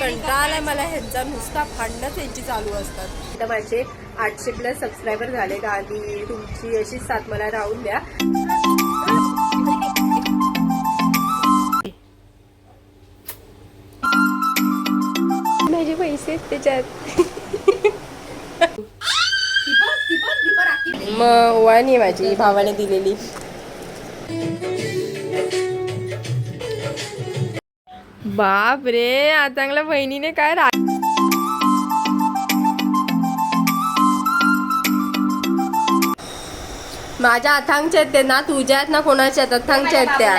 कंटाळा मला ह्यांचा. नुसता भांडणच यांची चालू असतात. आता माझे आठशे प्लस सबस्क्रायबर झालेत आणि तुमची अशीच साथ मला राहून द्या. माझे पैसे त्याच्यात. मग वाणी आहे माझी भावाने दिलेली. बाप रे आतांगला बहिणीने काय रा माझ्या अथांगच्या आहेत ते ना तुझ्या आहेत ना कोणाच्या आहेत? अथांगच्या आहेत त्या.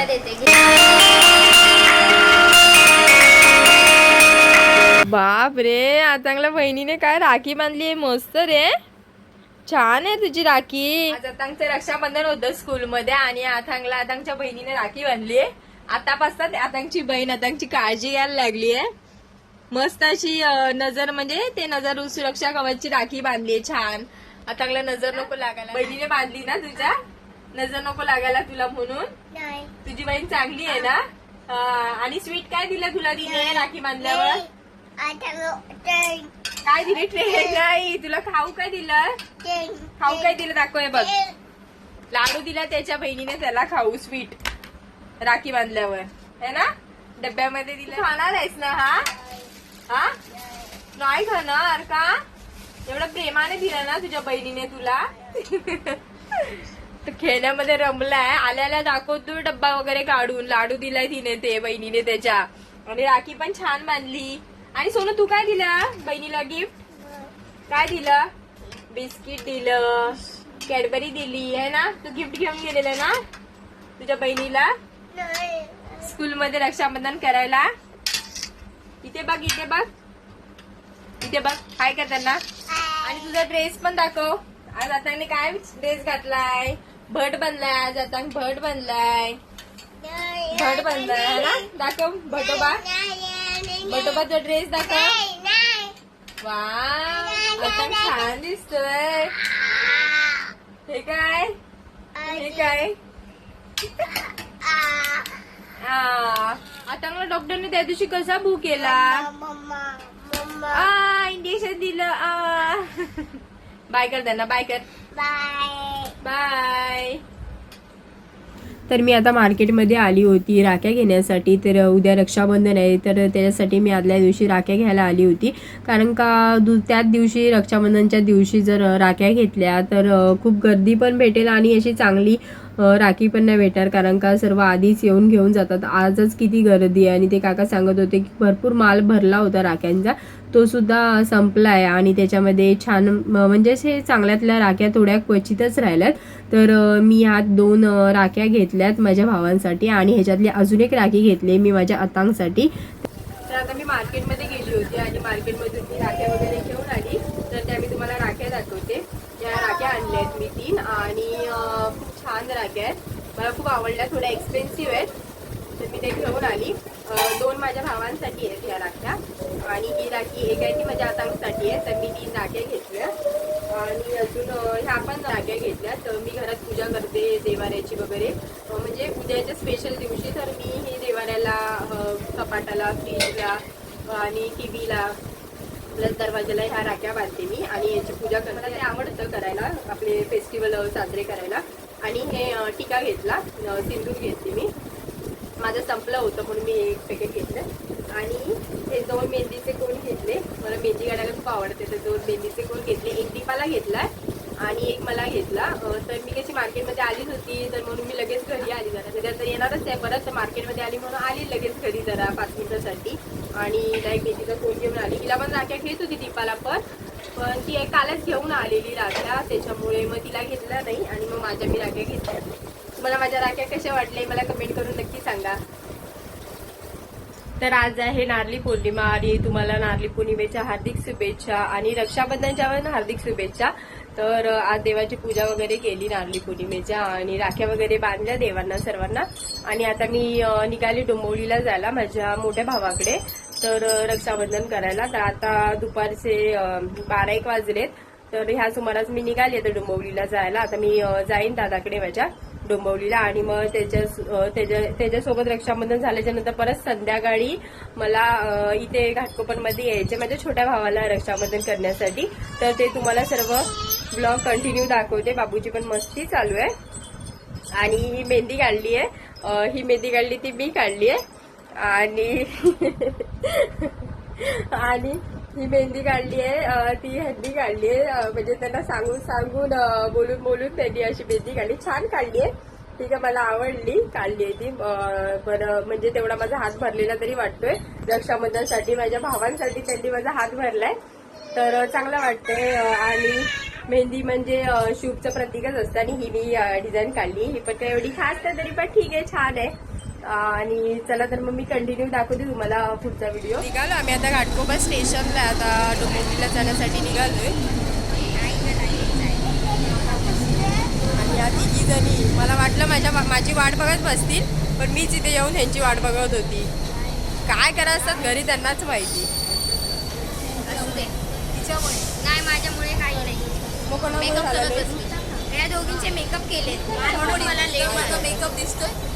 बाप रे आतांगला बहिणीने काय राखी बांधली आहे? मस्त रे. छान आहे तुझी राखी. आज आतांगचं रक्षाबंधन होतं स्कूलमध्ये आणि आतांगला आतांगच्या बहिणीने राखी बांधली आहे. आतापासून आतांगची बहीण आतांगची काळजी घ्यायला लागली आहे. मस्त अशी नजर म्हणजे ते नजर सुरक्षा कवचची राखी बांधली आहे छान. आतांगला नजर नको लागायला. बहिणीने बांधली ना तुझ्या? नजर नको लागायला तुला म्हणून? तुझी बहीण चांगली आहे ना? आणि स्वीट काय दिलं तुला तिने राखी बांधल्यावर? काय दिली ट्रेन? नाही. तुला खाऊ काय दिलं? खाऊ काय दिलं? दाखव हे बघ. लाडू दिला त्याच्या बहिणीने त्याला खाऊ स्वीट. राखी बांधल्यावर. है ना? डब्यामध्ये दिलं. खाणार आहेस ना हा? हा? नाही खाणार का? एवढं प्रेमाने दिलं ना तुझ्या बहिणीने तुला. तर खेळण्यामध्ये रमलाय. आल्याला दाखवतो डब्बा वगैरे काढून. लाडू दिलाय तिने ते बहिणीने त्याच्या. आणि राखी पण छान बांधली. आणि सोनू तू काय दिलं बहिणीला गिफ्ट काय दिलं? बिस्किट दिलं. कॅडबरी दिली. आहे ना? तू गिफ्ट घेऊन गेलेलं ना? तुझ्या बहिणीला? स्कूल मध्ये रक्षाबंधन करायला. इथे बघ इथे बघ. इथे बघ काय कर त्यांना? आणि तुझा ड्रेस पण दाखव. आज आता काय ड्रेस घातलाय? भट बनलाय आज आता भट बनलाय. भट बनलाय ना? दाखव भटोबा. भटोबाचा ड्रेस दाखव. वा आता छान दिसतोय. हे काय? हे काय? आता मला डॉक्टरने त्या दिवशी कसा भू केला? आ इंजेक्शन दिलं. आ. बाय कर त्यांना बाय कर. बाय बाय तर मी आता मार्केटमध्ये आली होती राख्या घेण्यासाठी. तर उद्या रक्षाबंधन आहे तर त्याच्यासाठी मी आदल्या दिवशी राख्या घ्यायला आली होती. कारण का दु त्याच दिवशी रक्षाबंधनच्या दिवशी जर राख्या घेतल्या तर खूप गर्दी पण भेटेल आणि अशी चांगली राखी पण नाही भेटणार कारण का सर्व आधीच येऊन घेऊन जातात. आजच किती गर्दी आहे आणि ते काका सांगत होते की भरपूर माल भरला होता राख्यांचा. तो सुद्धा संपला आहे आणि त्याच्यामध्ये छान म्हणजे असे चांगल्यातल्या राख्या थोड्या क्वचितच राहिल्यात. तर मी ह्यात दोन राख्या घेतल्यात माझ्या भावांसाठी आणि ह्याच्यातली अजून एक राखी घेतली मी माझ्या अतांगसाठी तर आता मी मार्केटमध्ये गेली होती आणि मार्केटमधून मी राख्या वगैरे घेऊन आली. तर त्या मी तुम्हाला राख्या दाखवते. या राख्या आणल्या आहेत मी तीन आणि खूप छान राख्या आहेत. मला खूप आवडल्या थोड्या एक्सपेन्सिव्ह आहेत. तर मी ते घेऊन आली. दोन माझ्या भावांसाठी आहेत ह्या राख्या. आणि ही राखी एक आहे ती माझ्या आतांसाठी आहे. तर मी ती राख्या घेतल्या. आणि अजून ह्या पण राख्या घेतल्या. तर मी घरात पूजा करते देवाऱ्याची वगैरे. म्हणजे उद्याच्या स्पेशल दिवशी तर मी हे देवाऱ्याला कपाटाला फ्रीजला आणि टी व्हीला प्लस दरवाजाला ह्या राख्या बांधते मी. आणि याची पूजा करते. ते आवडतं करायला आपले फेस्टिवल साजरे करायला. आणि हे टिका टीका घेतला. सिंदूर घेतली मी. माझं संपलं होतं म्हणून मी एक पॅकेट घेतलं. आणि हे दोन मेहंदीचे कोण घेतले. मला मेहंदी काढायला खूप आवडते तर दोन मेहंदीचे कोण घेतले. एक दीपाला घेतला आणि एक मला घेतला. तर मी कशी मार्केटमध्ये आलीच होती तर म्हणून मी लगेच घरी आली जरा. म्हणजे सध्या तर येणारच आहे परत तर मार्केटमध्ये आली म्हणून आली लगेच घरी जरा पाच मिनिटासाठी. आणि लाईक मेहंदीचा कोण घेऊन आली. तिला पण राख्या घेत होती दीपाला पण. पण ती एक कालच घेऊन आलेली राख्या त्याच्यामुळे मग तिला घेतला नाही आणि मग माझ्या मी राख्या घेतल्या. तुम्हाला माझ्या राख्या कशा वाटल्या मला कमेंट करून नक्की सांगा. तर आज आहे नारली पौर्णिमा आणि तुम्हाला नारली पौर्णिमेच्या हार्दिक शुभेच्छा आणि रक्षाबंधनच्या पण हार्दिक शुभेच्छा. तर आज देवाची पूजा वगैरे केली नारली पौर्णिमेच्या आणि राख्या वगैरे बांधल्या देवांना सर्वांना. आणि आता मी निघाली डोंबवलीला जायला माझ्या मोठ्या भावाकडे. तर रक्षाबंधन करायला. तर आता दुपारचे बारा एक वाजलेत. तर ह्या सुमारास मी निघाली आता डोंबवलीला जायला. आता मी जाईन दादाकडे माझ्या डोंबवलीला आणि मग त्याच्या त्याच्या त्याच्यासोबत रक्षाबंधन झाल्याच्यानंतर परत संध्याकाळी मला इथे घाटकोपरमध्ये यायचे माझ्या छोट्या भावाला रक्षाबंधन करण्यासाठी. तर ते तुम्हाला सर्व ब्लॉग कंटिन्यू दाखवते. बाबूची पण मस्ती चालू आहे. आणि ही मेहंदी काढली आहे ही मेहंदी काढली ती मी काढली आहे आणि आणि ही मेहंदी काढली आहे. ती ह्यांनी काढली आहे. म्हणजे त्यांना सांगून सांगून बोलून बोलून त्यांनी अशी मेहंदी काढली. छान काढली आहे. ठीक आहे मला आवडली. काढली आहे ती. बरं म्हणजे तेवढा माझा हात भरलेला तरी वाटतोय. रक्षाबंधनसाठी माझ्या भावांसाठी त्यांनी माझा हात भरलाय. तर चांगलं वाटतंय. आणि मेहंदी म्हणजे शुभचं प्रतीकच असतं. आणि ही मी डिझाईन काढली. ही पण काही एवढी खास नाही तरी पण ठीक आहे. छान आहे. आणि चला तर मग मी कंटिन्यू दाखवते तुम्हाला पुढचा व्हिडिओ निघालो आम्ही आता घाटकोपर स्टेशनला आता डोंबिवलीला जाण्यासाठी निघालोय. आणि या तिघी जणी मला वाटलं माझ्या माझी वाट बघत बसतील पण मीच इथे येऊन ह्यांची वाट बघत होती. काय करा असतात घरी त्यांनाच माहिती. तिच्यामुळे. नाही माझ्यामुळे काही नाही. मग मेकअप? असते या दोघींचे मेकअप केले मला लेट मेकअप दिसतोय?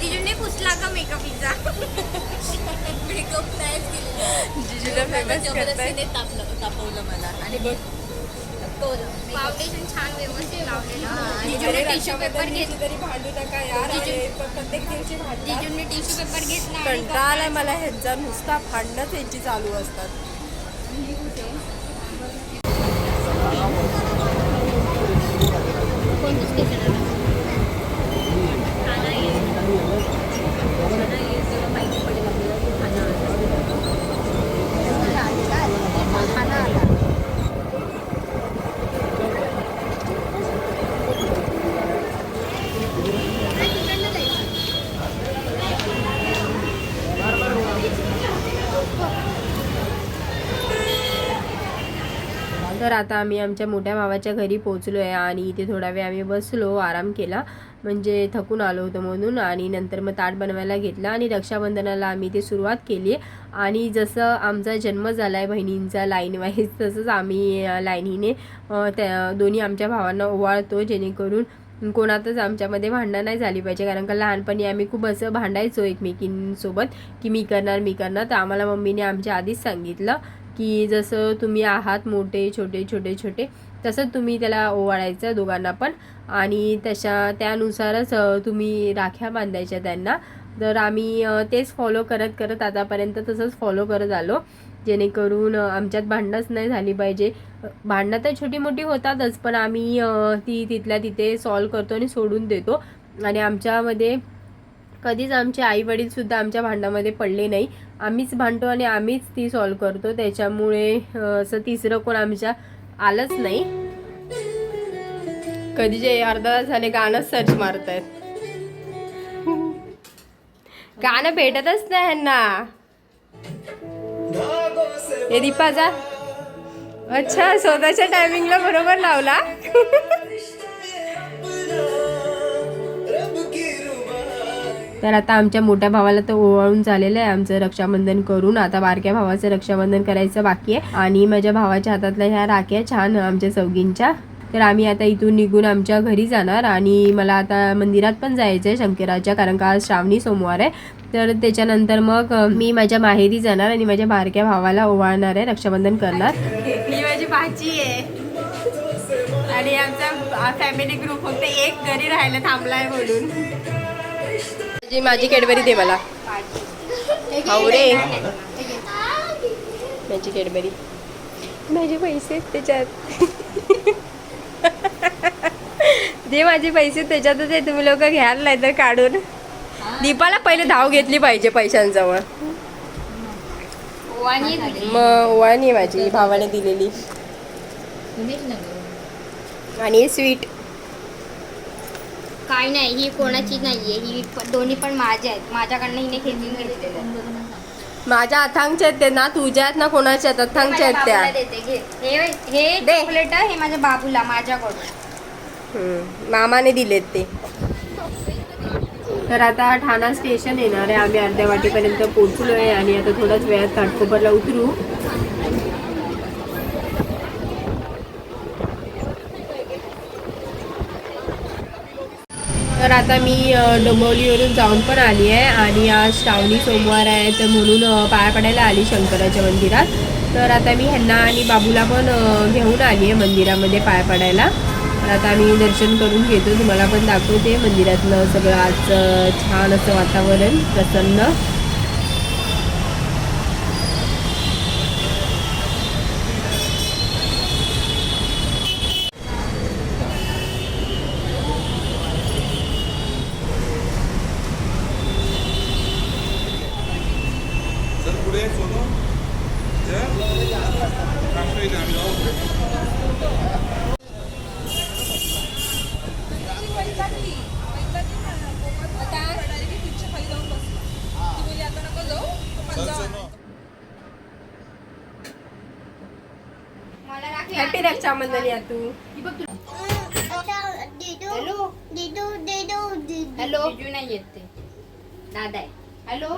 जिजूने पुसला का मेकअप हिचा? मेकअप नाहीच केले जिजूला famous करताय. तापवलं मला. आणि बघ. फाउंडेशन छान व्यवस्थित लावलेलं. जिजूने टिश्यू पेपर घेत तरी भांडू नका यार प्रत्येक दिवशी. जिजूने टिश्यू पेपर घेतला आणि कंटाळा आलाय मला ह्यांचा नुसता भांडणच यांची चालू असतात. कोणतं स्टेशन आता आम्ही आमच्या मोठ्या भावाच्या घरी पोहोचलो आहे आणि इथे थोडा वेळ आम्ही बसलो आराम केला. म्हणजे थकून आलो होतो म्हणून आणि नंतर मग ताट बनवायला घेतला आणि रक्षाबंधनाला आम्ही ते सुरुवात केली. आहे आणि जसं आमचा जन्म झाला आहे बहिणींचा लाईन वाईज तसंच आम्ही लाईनीने त्या दोन्ही आमच्या भावांना ओवाळतो जेणेकरून कोणातच आमच्यामध्ये भांडणं नाही झाली पाहिजे. कारण का लहानपणी आम्ही खूप असं भांडायचो एकमेकींसोबत की मी करणार मी करणार. तर आम्हाला मम्मीने आमच्या आधीच सांगितलं. की जसं तुम्ही आहात मोठे छोटे छोटे छोटे तसंच तुम्ही त्याला ओवाळायचं दोघांना पण. आणि तशा त्यानुसारच तुम्ही राख्या बांधायच्या त्यांना. तर आम्ही तेच फॉलो करत करत आतापर्यंत तसंच फॉलो करत आलो. जेणेकरून आमच्यात भांडणंच नाही झाली पाहिजे. भांडणं तर छोटी मोठी होतातच पण आम्ही ती तिथल्या तिथे सॉल्व करतो आणि सोडून देतो. आणि आमच्यामध्ये कधीच आमचे आई वडील सुद्धा आमच्या भांडणामध्ये पडले नाही. आम्हीच भांडतो आणि आम्हीच ती सॉल्व करतो. त्याच्यामुळे असं तिसरं कोण आमच्या आलंच नाही. कधीचे अर्धा तास झाले गाणं सर्च मारत आहेत गाणं भेटतच नाही ह्यांना. हे दीपाचा अच्छा स्वतःच्या टायमिंगला बरोबर लावला. तर आता आमच्या मोठ्या भावाला तर ओवाळून झालेलं आहे. आमचं रक्षाबंधन करून आता बारक्या भावाचं रक्षाबंधन करायचं बाकी आहे. आणि माझ्या भावाच्या हातातल्या ह्या राख्या छान आमच्या चौघींच्या. तर आम्ही आता इथून निघून आमच्या घरी जाणार आणि मला आता मंदिरात पण जायचं आहे शंकराच्या कारण का आज श्रावणी सोमवार आहे. तर त्याच्यानंतर मग मी माझ्या माहेरी जाणार आणि माझ्या बारक्या भावाला ओवाळणार आहे रक्षाबंधन करणार. ही माझी भाची आहे. आणि आमचा फॅमिली ग्रुप फक्त एक घरी राहायला थांबलाय म्हणून. जी माझी कॅडबरी दे मला. रे. माझी कॅडबरी. माझे पैसे त्याच्यात. जे माझे पैसे त्याच्यातच आहे तुम्ही लोक घ्याल नाही तर काढून. दीपाला पहिले धाव घेतली पाहिजे पैशांजवळ. मग वाणी माझी भावाने दिलेली. आणि स्वीट काय नाही ही कोणाची नाहीये. ही प- दोन्ही पण माझ्या आहेत. माझ्याकडनं हिने खेचून घेतलेलं माझ्या अथांगच्या आहेत ते ना तुझ्या आहेत ना कोणाच्या आहेत? अथांगच्या आहेत त्या. देते. घे. हे हे दे. चॉकलेट हे माझ्या बाबूला माझ्याकडून. हम्म, मामाने दिलेत ते. तर आता ठाणा स्टेशन येणार आहे. आम्ही अर्ध्या वाटीपर्यंत पोहोचलो आहे आणि आता थोड्याच वेळात घाटकोपरला उतरू. तर आता मी अ, डोंबिवलीवरून जाऊन पण आली आहे आणि आज श्रावणी सोमवार आहे तर म्हणून पाया पडायला आली शंकराच्या मंदिरात. तर आता मी ह्यांना आणि बाबूला पण घेऊन आली आहे मंदिरामध्ये पाया पडायला. तर आता मी दर्शन करून घेतो. तुम्हाला पण दाखवते मंदिरातलं सगळं आजचं छान असं वातावरण प्रसन्न. पुढे सोनू. राष्ट्रीय आम्ही जाऊ हॅपी रक्षाबंधन या तू आता दिदू दिदू हॅलो नाही येत ते दादा आहे हॅलो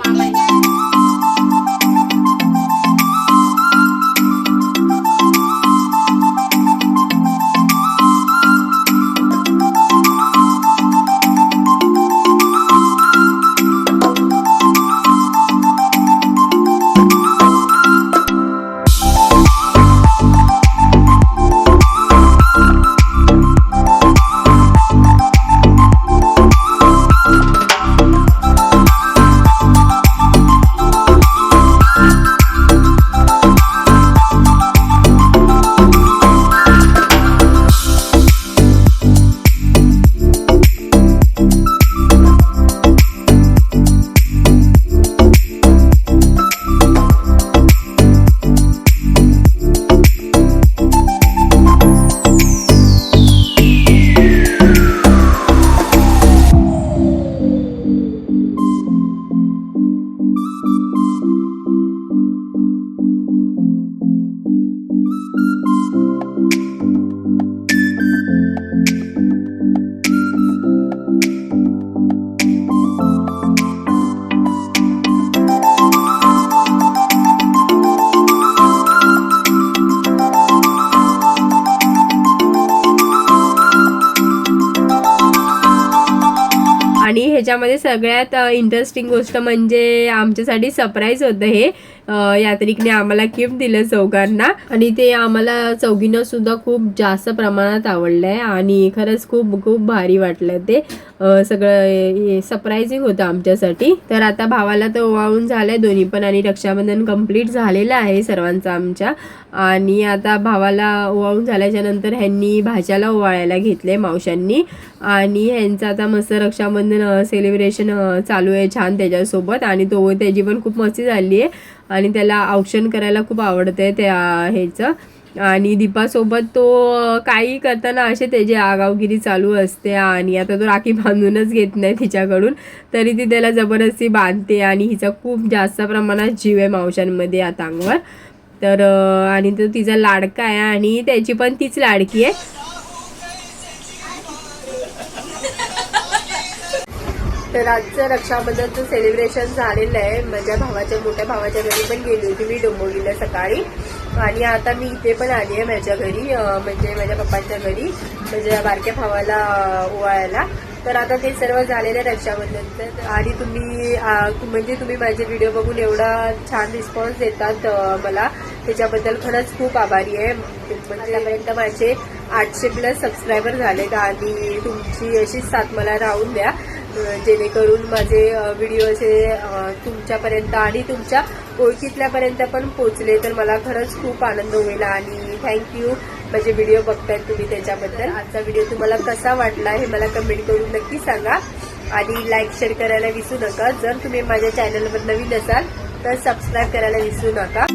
याच्यामध्ये सगळ्यात इंटरेस्टिंग गोष्ट म्हणजे आमच्यासाठी सरप्राईज होतं हे. यात्रिकने आम्हाला गिफ्ट दिलं चौघांना. आणि ते आम्हाला चौघीनं सुद्धा खूप जास्त प्रमाणात आवडलं आहे आणि खरंच खूप खूप भारी वाटलं ते. सगळं सरप्राईजिंग होतं आमच्यासाठी. तर आता भावाला तर ओवाळून झालंय दोन्ही पण आणि रक्षाबंधन कंप्लीट झालेलं आहे सर्वांचं आमच्या. आणि आता भावाला ओवाळून झाल्याच्यानंतर ह्यांनी भाच्याला ओवाळायला घेतले मावशांनी आणि ह्यांचं आता मस्त रक्षाबंधन सेलिब्रेशन चालू आहे छान त्याच्यासोबत. आणि तो त्याची पण खूप मस्ती झाली आहे. आणि त्याला औक्षण करायला खूप आवडतं आहे त्या ह्याचं. आणि दीपासोबत तो काही करताना असे त्याची आगावगिरी चालू असते. आणि आता तो राखी बांधूनच घेत नाही तिच्याकडून. तरी ती त्याला जबरदस्ती बांधते. आणि हिचा खूप जास्त प्रमाणात जीव आहे मावशांमध्ये आता अंगवर तर आणि तो तिचा लाडका आहे. आणि त्याची पण तीच लाडकी आहे. तर आजचं रक्षाबंधनचं सेलिब्रेशन झालेलं आहे. माझ्या भावाच्या मोठ्या भावाच्या घरी पण गेली होती मी डोंबोलीला सकाळी. आणि आता मी इथे पण आली आहे माझ्या घरी म्हणजे माझ्या पप्पांच्या घरी म्हणजे माझ्या बारक्या भावाला ओवाळायला. तर आता ते सर्व झालेलं आहे रक्षाबंधनचं. आणि तुम्ही म्हणजे तुम्ही माझे व्हिडिओ बघून एवढा छान रिस्पॉन्स देतात मला. त्याच्याबद्दल खरंच खूप आभारी आहे. म्हणजे आतापर्यंत माझे आठशे प्लस सबस्क्रायबर झालेत आणि तुमची अशीच साथ मला राहून द्या. जेणेकरून माझे व्हिडिओ असे तुमच्यापर्यंत आणि तुमच्या ओळखीतल्यापर्यंत पण पोचले तर मला खरंच खूप आनंद होईल आणि थँक्यू माझे व्हिडिओ बघताय तुम्ही त्याच्याबद्दल. आजचा व्हिडिओ तुम्हाला कसा वाटला हे मला कमेंट करून नक्की सांगा. आणि लाईक शेअर करायला विसरू नका. जर तुम्ही माझ्या चॅनलवर नवीन असाल तर सबस्क्राईब करायला विसरू नका.